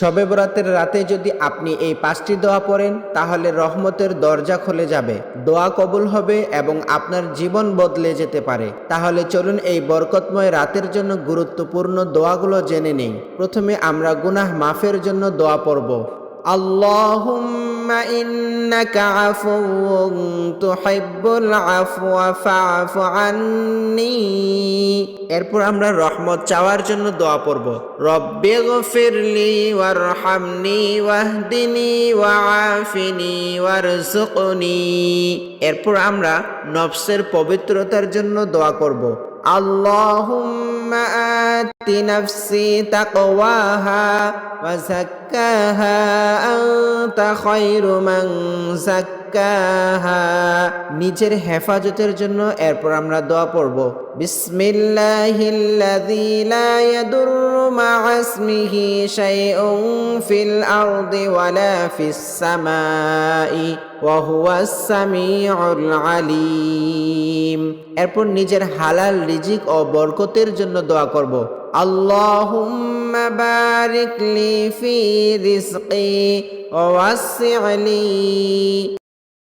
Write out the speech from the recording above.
শবে বরাতের রাতে যদি আপনি এই পাঁচটি দোয়া পড়েন তাহলে রহমতের দরজা খুলে যাবে দোয়া কবুল হবে এবং আপনার জীবন বদলে যেতে পারে তাহলে চলুন এই বরকতময় রাতের জন্য গুরুত্বপূর্ণ দোয়াগুলো জেনে নেই প্রথমে আমরা গুনাহ মাফের জন্য দোয়া পড়ব اللهم إنك عفو تحب العفو فاعف عني এরপর আমরা রহমত চাওয়ার জন্য দোয়া পড়ব। রব্বে গফিরলি ওয়ারহামনি ওয়াহদিনি ওয়াআফিনি ওয়ারযুকনি। এরপর আমরা নফসের পবিত্রতার জন্য দোয়া করব اللهم آت نفسي تقواها وزكاها أنت خير من زكاها নিজের হেফাজতের জন্য এরপর আমরা দোয়া পড়ব বিসমিল্লাহিল্লাযী লা ইয়াদুররু মা ইসমিহি শাইউন ফিল আরদি ওয়ালা ফিস সামাই ওয়া হুয়াস সামিউল আলিম এরপর নিজের হালাল রিজিক ও বরকতের জন্য দোয়া করব। আল্লাহুম্মা বারিক লি ফি রিজকি ওয়া ওয়াসসি' লি